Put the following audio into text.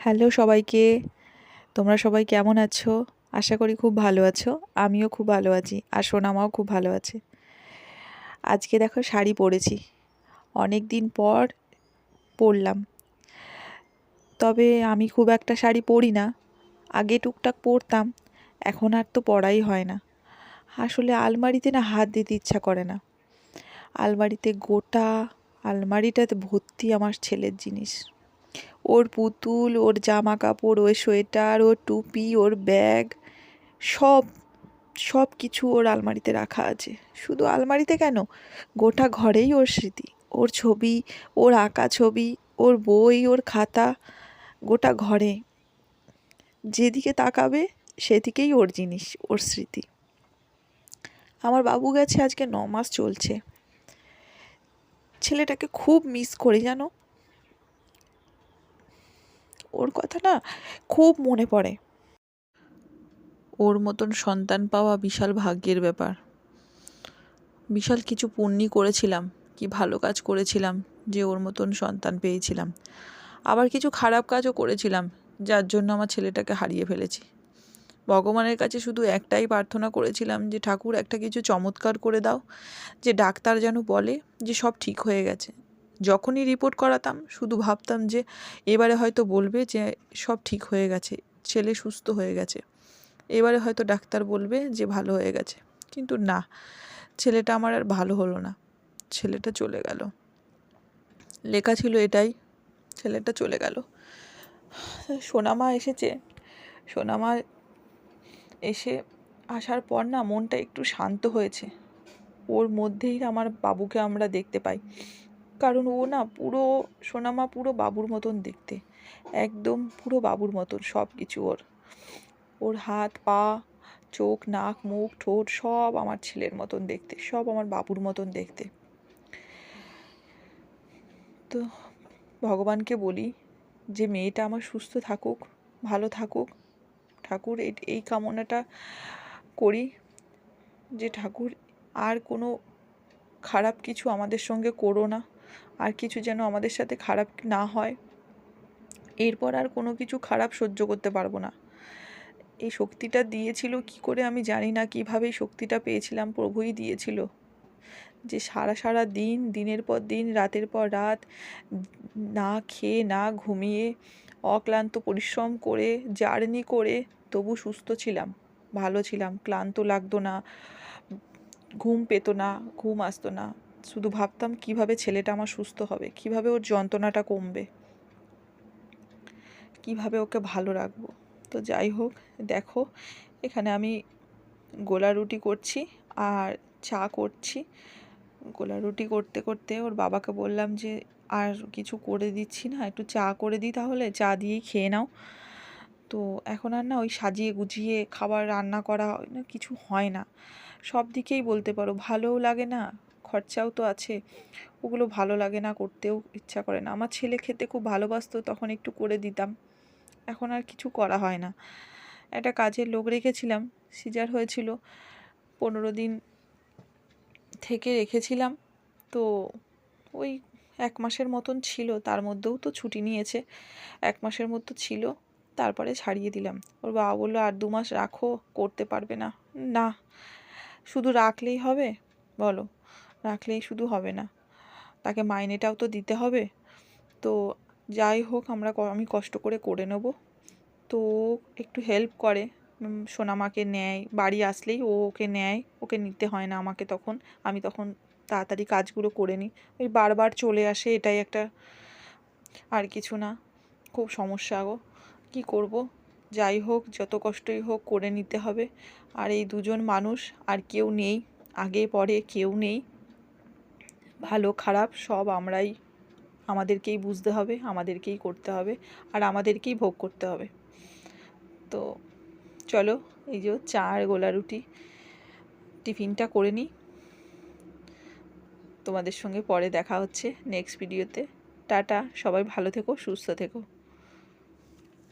Hello সবাইকে। তোমরা সবাই কেমন আছো? আশা করি খুব ভালো আছো। আমিও খুব ভালো আছি আর সোনামাও খুব ভালো আছে। আজকে দেখো শাড়ি পরেছি। অনেক দিন পর পরলাম। তবে আমি খুব একটা শাড়ি পরি না। আগে টুকটাক পরতাম, এখন আর তো পরাই হয় না। আসলে আলমারিতে না হাত দিতে ইচ্ছা করে না। আলমারিতে গোটা, আলমারিটাতে ভর্তি আমার ছেলের জিনিস। ওর পুতুল, ওর জামা কাপড় ওর সোয়েটার, ওর টুপি, ওর ব্যাগ, সব সব কিছু ওর আলমারিতে রাখা আছে। শুধু আলমারিতে কেন? গোটা ঘরেই ওর স্মৃতি। ওর ছবি, ওর আঁকা ছবি, ওর বই, ওর খাতা, গোটা ঘরে। যেদিকে তাকাবে, সেদিকেই ওর জিনিস, ওর স্মৃতি। আমার বাবু গেছে আজকে ন মাস চলছে। ছেলেটাকে খুব মিস করি, জানো? ওর কথা না খুব মনে পড়ে। ওর মতন সন্তান পাওয়া বিশাল ভাগ্যের ব্যাপার। বিশাল কিছু পুণ্যি করেছিলাম, কি ভালো কাজ করেছিলাম যে ওর মতন সন্তান পেয়েছিলাম। আবার কিছু খারাপ কাজও করেছিলাম, যার জন্য আমার ছেলেটাকে হারিয়ে ফেলেছি। ভগবানের কাছে শুধু একটাই প্রার্থনা করেছিলাম যে, ঠাকুর, একটা কিছু চমৎকার করে দাও, যে ডাক্তার যেন বলে যে, সব ঠিক হয়ে গেছে। যখনই রিপোর্ট করাতাম, শুধু ভাবতাম যে, এবারে হয়তো বলবে যে, সব ঠিক হয়ে গেছে, ছেলে সুস্থ হয়ে গেছে। এবারে হয়তো ডাক্তার বলবে যে, ভালো হয়ে গেছে। কিন্তু না, ছেলেটা আমার আর ভালো হলো না, ছেলেটা চলে গেল। লেখা ছিল এটাই, ছেলেটা চলে গেল। সোনামা এসেছে, সোনামা এসে আসার পর না মনটা একটু শান্ত হয়েছে। ওর মধ্যেই আমার বাবুকে আমরা দেখতে পাই। কারণ ও না পুরো সোনামা পুরো বাবুর মতন দেখতে। একদম পুরো বাবুর মতন সব কিছু ওর। ওর হাত, পা, চোখ, নাক, মুখ, ঠোঁট সব আমার ছেলের মতন দেখতে, সব আমার বাবুর মতন দেখতে। তো ভগবানকে বলি যে মেয়েটা আমার সুস্থ থাকুক, ভালো থাকুক। ঠাকুর এই কামনাটা করি যে ঠাকুর আর কোনো খারাপ কিছু আমাদের সঙ্গে করো না। আর কিছু যেন আমাদের সাথে খারাপ না হয়। এরপর আর কোনো কিছু খারাপ সহ্য করতে পারব না। এই শক্তিটা দিয়েছিল কি করে আমি জানি না, কীভাবে এই শক্তিটা পেয়েছিলাম, প্রভুই দিয়েছিল। যে সারা সারা দিন, দিনের পর দিন, রাতের পর রাত, না খেয়ে, না ঘুমিয়ে, অক্লান্ত পরিশ্রম করে, জার্নি করে তবু সুস্থ ছিলাম, ভালো ছিলাম, ক্লান্ত লাগতো না, ঘুম পেতো না, ঘুম আসতো না। শুধু ভাবতাম কীভাবে ছেলেটা আমার সুস্থ হবে, কীভাবে ওর যন্ত্রণাটা কমবে, কীভাবে ওকে ভালো রাখব। তো যাই হোক, দেখো, এখানে আমি গোলা রুটি করছি আর চা করছি। গোলা রুটি করতে করতে ওর বাবাকে বললাম যে, আর কিছু করে দিচ্ছি না, একটু চা করে দিই তাহলে, চা দিয়েই খেয়ে নাও। তো এখন আর না ওই সাজিয়ে গুছিয়ে খাবার রান্না করা কিছু হয় না। সব দিকেই বলতে পারো, ভালোও লাগে না খরচাও তো আছে। ওগুলো ভালো লাগে না, করতেও ইচ্ছা করে না। আমার ছেলে খেতে খুব ভালোবাসতো, তখন একটু করে দিতাম। এখন আর কিছু করা হয় না। একটা কাজের লোক রেখেছিলাম, সিজার হয়েছিল। পনেরো দিন থেকে রেখেছিলাম। তো ওই এক মাসের মতন ছিল, তার মধ্যেও তো ছুটি নিয়েছে। এক মাসের মতো ছিল, তারপরে ছাড়িয়ে দিলাম। ওর বাবা বলল, আর দু মাস রাখো, করতে পারবে না। না। শুধু রাখলেই হবে? বলো। রাখলেই শুধু হবে না। তাকে মাইনেটাও তো দিতে হবে। তো যাই হোক, আমরা আমি কষ্ট করে করে নেব। তো একটু হেল্প করে। সোনামাকে নেয়। বাড়ি আসলেই ও ওকে নেয়। ওকে নিতে হয় না আমাকে তখন। আমি তখন তাড়াতাড়ি কাজগুলো করে নিই। ওই বারবার চলে আসে, এটাই একটা আর কিছু না। খুব সমস্যা গো। কী করব? যাই হোক, যত কষ্টই হোক করে নিতে হবে। আর এই দুজন মানুষ, আর কেউ নেই। আগে পরে কেউ নেই। ভালো, খারাপ, সব আমরাই, আমাদেরকেই বুঝতে হবে, আমাদেরকেই করতে হবে, আর আমাদেরকেই ভোগ করতে হবে। তো চলো, এই যে চা আর গোলা রুটি, টিফিনটা করে নিই। তোমাদের সঙ্গে পরে দেখা হচ্ছে নেক্সট ভিডিওতে টাটা, সবাই ভালো থেকো, সুস্থ থেকো।